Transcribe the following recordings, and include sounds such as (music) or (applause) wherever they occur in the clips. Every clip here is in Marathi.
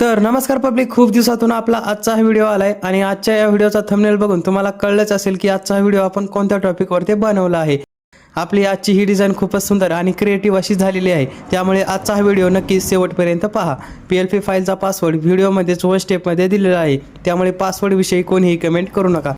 तर नमस्कार पब्लिक खूप दिवसातून आपला आजचा हा व्हिडिओ आलाय आणि आजच्या या व्हिडिओचा थंबनेल बघून तुम्हाला कळलंच असेल की आजचा हा व्हिडिओ आपण कोणत्या टॉपिकवरती बनवला आहे. आपली आजची ही डिझाईन खूपच सुंदर आणि क्रिएटिव्ह अशी झालेली आहे. त्यामुळे आजचा हा व्हिडिओ नक्कीच शेवटपर्यंत पहा. पी एल पी फाईलचा पासवर्ड व्हिडिओमध्येच व स्टेपमध्ये दिलेला आहे. त्यामुळे पासवर्डविषयी कोणीही कमेंट करू नका.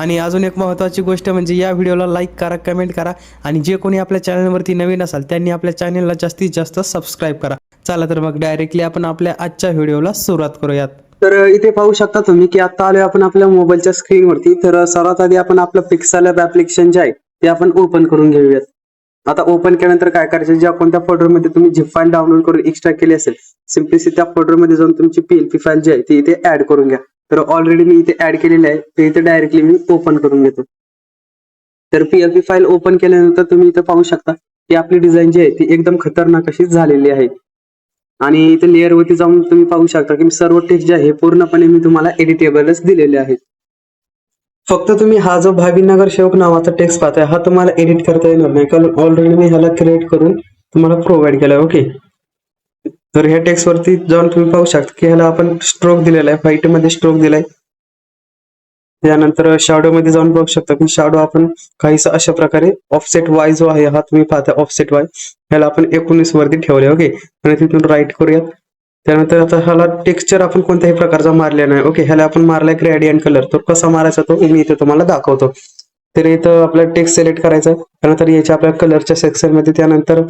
आणि अजून एक महत्त्वाची गोष्ट म्हणजे या व्हिडिओला लाईक करा कमेंट करा आणि जे कोणी आपल्या चॅनलवरती नवीन असाल त्यांनी आपल्या चॅनलला जास्तीत जास्त सबस्क्राईब करा. चला तर मग डायरेक्टली आपण आपल्या आजच्या व्हिडिओला सुरुवात करूयात. तर इथे पाहू शकता तुम्ही की आता आलोय आपण आपल्या मोबाईलच्या स्क्रीनवरती तर सर्वात आधी आपण आपलं पिक्सल ॲप ऍप्लिकेशन जे आहे ते आपण ओपन करून घेऊयात. आता ओपन केल्यानंतर काय करायचं? ज्या कोणत्या फोल्डरमध्ये तुम्ही झिप फाईल डाउनलोड करून एक्स्ट्रा केली असेल सिम्पली त्या फोल्डरमध्ये जाऊन तुमची पीएलपी फाईल जी आहे ती इथे ऍड करून घ्या. तर ऑलरेडी मी इथे ऍड केलेले आहे. ते इथे डायरेक्टली मी ओपन करून घेतो. तर पीएलपी फाईल ओपन केल्यानंतर तुम्ही इथे पाहू शकता की आपली डिझाईन जी आहे ती एकदम खतरनाक अशी झालेली आहे. आणि इथे लेअर वरती जाऊन तुम्ही पाहू शकता की सर्व टेक्स्ट जे आहे पूर्णपणे मी तुम्हाला एडिटेबलच दिलेले आहेत. फक्त तुम्ही हा जो भावीनगर सेवक नावाचा टेक्स्ट पाहताय हा तुम्हाला एडिट करता येणार नाही. कारण ऑलरेडी मी ह्याला क्रिएट करून तुम्हाला प्रोव्हाइड केलाय ओके तर ह्या टेक्स्ट वरती जाऊन तुम्ही पाहू शकता की ह्याला आपण स्ट्रोक दिलेला आहे. व्हाईटमध्ये स्ट्रोक दिलाय. त्यानंतर शॅडो मध्ये जाऊन बघू शकता की शॅडो आपण काहीसा अशा प्रकारे ऑफसेट वाय जो आहे हा तुम्ही पाहता ऑफसेट वाय ह्याला आपण एकोणीस वरती ठेवले ओके आणि तिथून राईट करूयात. त्यानंतर आता ह्याला टेक्स्चर आपण कोणत्याही प्रकारचा मारले नाही ओके ह्याला आपण मारलाय ग्रेडियंट कलर तो कसा मारायचा तो मी इथे तुम्हाला दाखवतो. तर इथं आपला टेक्स्ट सिलेक्ट करायचा त्यानंतर याच्या आपल्या कलरच्या सेक्शनमध्ये त्यानंतर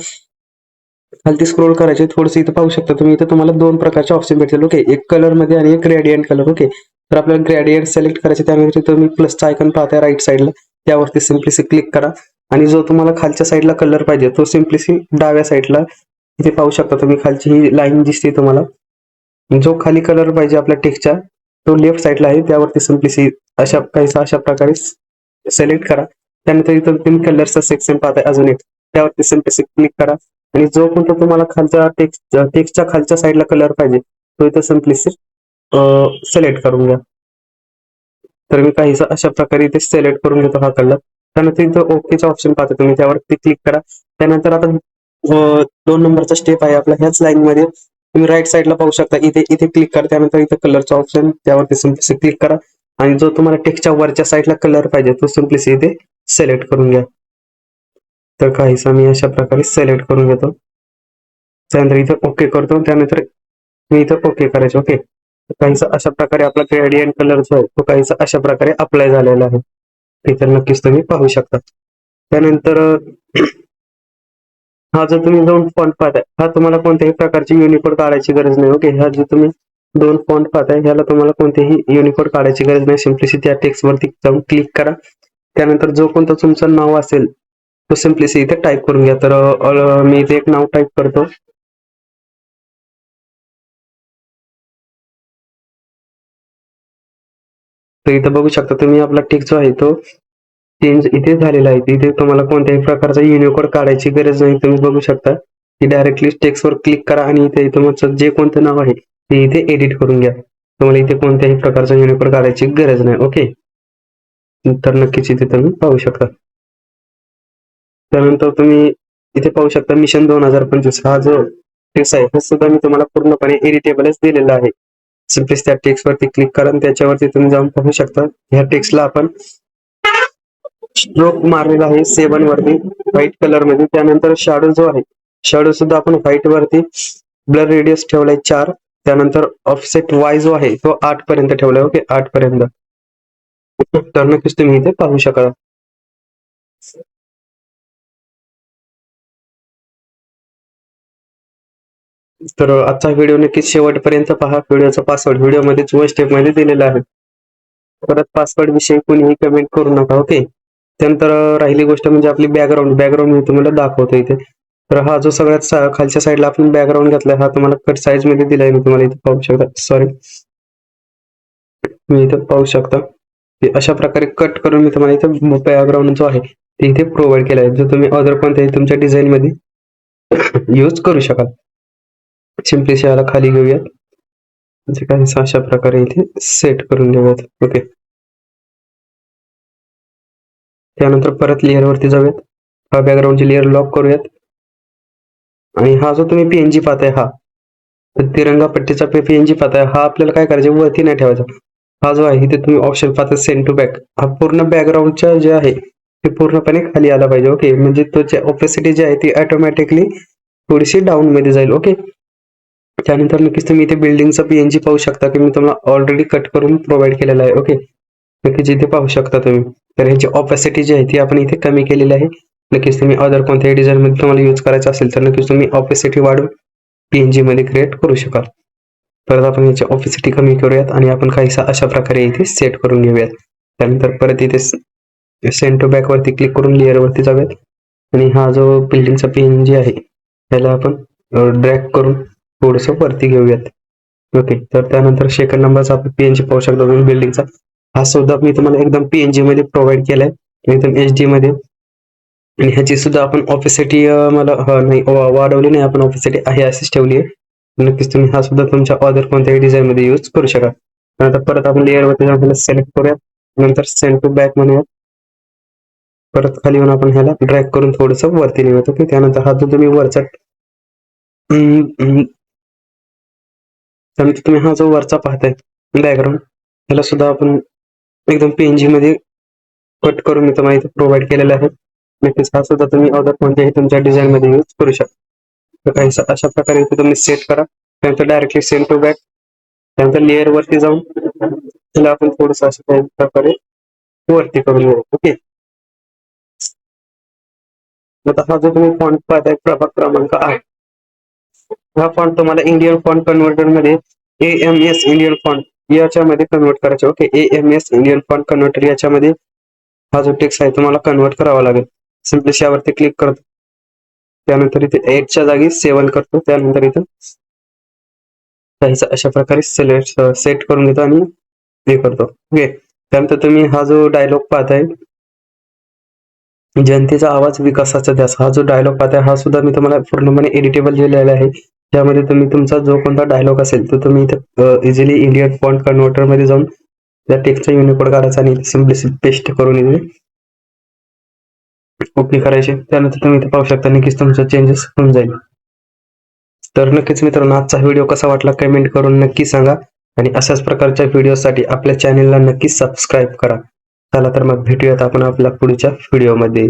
खालती स्क्रोल करायचे थोडस इथं पाहू शकता तुम्ही. इथं तुम्हाला दोन प्रकारचे ऑप्शन भेटतील ओके एक कलरमध्ये आणि एक ग्रेडियंट कलर ओके तर आपल्याला ग्रेडियंट सिलेक्ट करायचे त्यानंतर तुम्ही प्लसचा आयकन पाहताय राईट साईडला त्यावरती सिम्प्लिसी क्लिक करा. आणि जो तुम्हाला खालच्या साईडला कलर पाहिजे तो सिम्पलीसी डाव्या साईडला इथे पाहू शकता तुम्ही. खालची ही लाईन दिसते तुम्हाला. जो खाली कलर पाहिजे आपल्या टेक्स्टच्या तो लेफ्ट साईडला आहे. त्यावरती सिम्प्लिसी अशा काहीसा अशा प्रकारे सिलेक्ट करा. त्यानंतर इथं तुम्ही कलरचा सेक्शन पाहताय अजून एक. त्यावरती सिम्प्लिसी क्लिक करा. आणि जो कोणता तुम्हाला खालच्या टेक्स्ट टेक्स्टच्या खालच्या साईडला कलर पाहिजे तो इथं सिम्पलीसी सिलेक्ट करून घ्या. तर मी काहीसा अशा प्रकारे इथे सिलेक्ट करून घेतो हा कलर त्यानंतर इथं ओकेचा ऑप्शन पाहता तुम्ही त्यावरती क्लिक करा. त्यानंतर आता दोन नंबरचा स्टेप आहे आपला ह्याच लाईन मध्ये तुम्ही राईट साईडला पाहू शकता. इथे इथे क्लिक करा त्यानंतर इथे कलरचा ऑप्शन त्यावरती सिम्पली क्लिक करा. आणि जो तुम्हाला टेक्स्टच्या वरच्या साईडला कलर पाहिजे तो सिम्पली इथे सिलेक्ट करून घ्या. तर काहीसा मी अशा प्रकारे सिलेक्ट करून घेतो. त्यानंतर इथं ओके करतो. त्यानंतर मी इथं ओके करायचं. ओके काहीसा अशा प्रकारे आपला ग्रेडियंट कलर जो आहे तो काहीसा अशा प्रकारे अप्लाय झालेला आहे. ते तर नक्कीच तुम्ही पाहू शकता. त्यानंतर (clears throat) हा जो तुम्ही दोन फॉन्ट पाहताय हा तुम्हाला कोणत्याही प्रकारची युनिकोड काढायची गरज नाही. ओके हा जो तुम्ही दोन फॉन्ट पाहताय ह्याला तुम्हाला कोणतेही युनिकोड काढायची गरज नाही. सिम्पलीसी त्या टेक्स्ट वरती जाऊन क्लिक करा. त्यानंतर जो कोणता तुमचं नाव असेल तो सिम्पलीसी इथे टाईप करून घ्या. तर मी इथे एक नाव टाईप करतो. तर इथं बघू शकता तुम्ही आपला टिक जो आहे तो चेंज इथे झालेला आहे. इथे तुम्हाला कोणत्याही प्रकारचा युनिकोड काढायची गरज नाही. तुम्ही बघू शकता की डायरेक्टली टेक्सवर क्लिक करा आणि इथे तुमचं जे कोणतं नाव आहे ते इथे एडिट करून घ्या. तुम्हाला इथे कोणत्याही प्रकारचा युनिकोड काढायची गरज नाही. ओके तर नक्कीच इथे तुम्ही पाहू शकता. त्यानंतर तुम्ही इथे पाहू शकता मिशन दोन हजार पंचवीस. हा जो टेक्स्ट आहे हा सुद्धा मी तुम्हाला पूर्णपणे एडिटेबलच दिलेला आहे. सिम्पलीच त्या टेक्स्ट वरती क्लिक करा त्याच्यावरती तुम्ही जाऊन पाहू शकता. ह्या टेक्स्टला आपण स्ट्रोक मारलेला आहे सेवन वरती व्हाईट कलरमध्ये. त्यानंतर शॅडो जो आहे शॅडो सुद्धा आपण व्हाईट वरती ब्लर रेडियस ठेवलाय चार. त्यानंतर ऑफसेट वाय जो आहे तो आठ पर्यंत ठेवलाय. ओके आठ पर्यंत. तर नक्कीच तुम्ही इथे पाहू शकाल. तर आजचा व्हिडिओ नक्कीच शेवटपर्यंत पहा. व्हिडिओचा पासवर्ड व्हिडिओमध्ये वन स्टेपमध्ये दिलेला आहे. परत पासवर्ड विषयी कोणीही कमेंट करू नका ओके त्यानंतर राहिली गोष्ट म्हणजे आपली बॅकग्राऊंड बॅकग्राऊंड मी तुम्हाला दाखवतो इथे. तर हा जो सगळ्यात सा- खालच्या साईडला आपण बॅकग्राऊंड घेतलाय हा तुम्हाला कट साईजमध्ये दिलाय. मी तुम्हाला इथे पाहू शकता. सॉरी मी इथे पाहू शकता. अशा प्रकारे कट करून मी तुम्हाला इथे बॅकग्राऊंड जो आहे ते इथे प्रोव्हाइड केला आहे जो तुम्ही अदर कोणत्याही तुमच्या डिझाईन मध्ये (coughs) यूज करू शकाल. सिम्पली याला खाली घेऊयात. म्हणजे काही अशा प्रकारे इथे सेट करून घेऊयात ओके त्यानंतर परत लेअर वरती जाऊयात. हा बॅकग्राऊंडची लेअर लॉक करूयात. आणि हा जो तुम्ही पीएनजी पाहताय हा तिरंगा पट्टीचा पीएनजी पाहताय आहे हा आपल्याला काय करायचं? वरती नाही ठेवायचा. हा जो आहे इथे तुम्ही ऑप्शन पाहता सेंड टू बॅक हा पूर्ण बॅकग्राऊंडच्या जे आहे ते पूर्णपणे खाली आला पाहिजे. ओके म्हणजे तो ऑपेसिटी जी आहे ती ऑटोमॅटिकली थोडीशी डाऊन मध्ये जाईल. ओके त्यानंतर नक्कीच तुम्ही इथे बिल्डिंगचा पीएनजी पाहू शकता की मी तुम्हाला ऑलरेडी कट करून प्रोव्हाइड केलेला आहे ओके नक्कीच इथे पाहू शकता तुम्ही. तर ह्याची ऑपॅसिटी जी आहे ती आपण इथे कमी केलेली आहे. नक्कीच तुम्ही अदर कोणत्याही डिझाईनमध्ये तुम्हाला यूज करायचं असेल तर नक्कीच तुम्ही ऑपॅसिटी वाढून पीएनजी मध्ये क्रिएट करू शकाल. परत आपण याची ऑपॅसिटी कमी करूयात आणि आपण काहीसा अशा प्रकारे इथे सेट करून घेऊयात. त्यानंतर परत इथे सेंटर बॅकवरती क्लिक करून लेअर वरती जाऊयात. आणि हा जो बिल्डिंगचा पीएनजी आहे त्याला आपण ड्रॅग करून थोडस वरती घेऊयात. ओके तर त्यानंतर सेकंड नंबरचा आपण पीएनजी पाहू शकतो तुम्ही बिल्डिंगचा हा सुद्धा मी तुम्हाला एकदम पीएनजी मध्ये प्रोव्हाइड केलाय. एकदम एच डी मध्ये. आणि ह्याची सुद्धा आपण ऑफिसिटी मला नाही वाढवली नाही. आपण ऑफिसिटी आहे अशीच ठेवली आहे. नक्कीच तुम्ही हा सुद्धा तुमच्या ऑर्डर कोणत्याही डिझाईन मध्ये यूज करू शका नंतर परत आपण लेअर वरती जाऊन सिलेक्ट करूया नंतर सेंड टू बॅक म्हणूया परत खाली येऊन आपण ह्याला ड्रॅग करून थोडस वरती नेऊयात. ओके त्यानंतर हा जो तुम्ही वरचा त्यानंतर तुम्ही हा जो वरचा पाहताय बॅकग्राऊंड ह्याला सुद्धा आपण एकदम पीएनजी मध्ये कट करून मी तुम्हाला इथे प्रोव्हाइड केलेला आहे. नक्कीच हा सुद्धा तुम्ही अदर कोणत्याही तुमच्या डिझाईन मध्ये यूज करू शकता. काही अशा प्रकारे इथे तुम्ही सेट करा. त्यानंतर डायरेक्टली सेंड टू बॅक त्यानंतर लेअर वरती जाऊन त्याला आपण थोडस अशा काही प्रकारे वरती करून घेऊ. ओके आता हा जो तुम्ही फॉन्ट पाहताय प्रभाग क्रमांक आठ. हा फॉन्ट तुम्हाला इंडियन फॉन्ट कन्व्हर्टरमध्ये A M S Indian font याच्यामध्ये कन्वर्ट करायचे okay A M S Indian font converter याच्यामध्ये हा जो टेक्स्ट आहे तुम्हाला कन्वर्ट करावा लागेल. सिम्पली यावरती क्लिक करतो. त्यानंतर इथे एटच्या जागी सेवन करतो. त्यानंतर इथं काहीच अशा प्रकारे सिलेक्ट सेट करून घेतो आणि हे करतो. ओके त्यानंतर तुम्ही हा जो डायलॉग पाहताय जनतेचा आवाज विकासाचा ध्यास हा जो डायलॉग पाहताय हा सुद्धा मी तुम्हाला पूर्णपणे एडिटेबल लिहिलेला आहे. त्यामध्ये तुम्ही तुमचा जो कोणता डायलॉग असेल तो तुम्ही इथे इझिली इंडियन फॉन्ट कन्व्हर्टरमध्ये जाऊन त्या टेक्स्टचा युनिकोड काढायचा आणि सिम्पली पेस्ट करून इथे ओके करायचे. त्यानंतर तुम्ही इथे पाहू शकता नक्कीच तुमचं चेंजेस होऊन जाईल. तर नक्कीच मित्रांनो आजचा व्हिडिओ कसा वाटला कमेंट करून नक्की सांगा. आणि अशाच प्रकारच्या व्हिडिओसाठी आपल्या चॅनेलला नक्की सबस्क्राईब करा. चला तर मग भेटूयात आपण आपल्या पुढच्या व्हिडिओमध्ये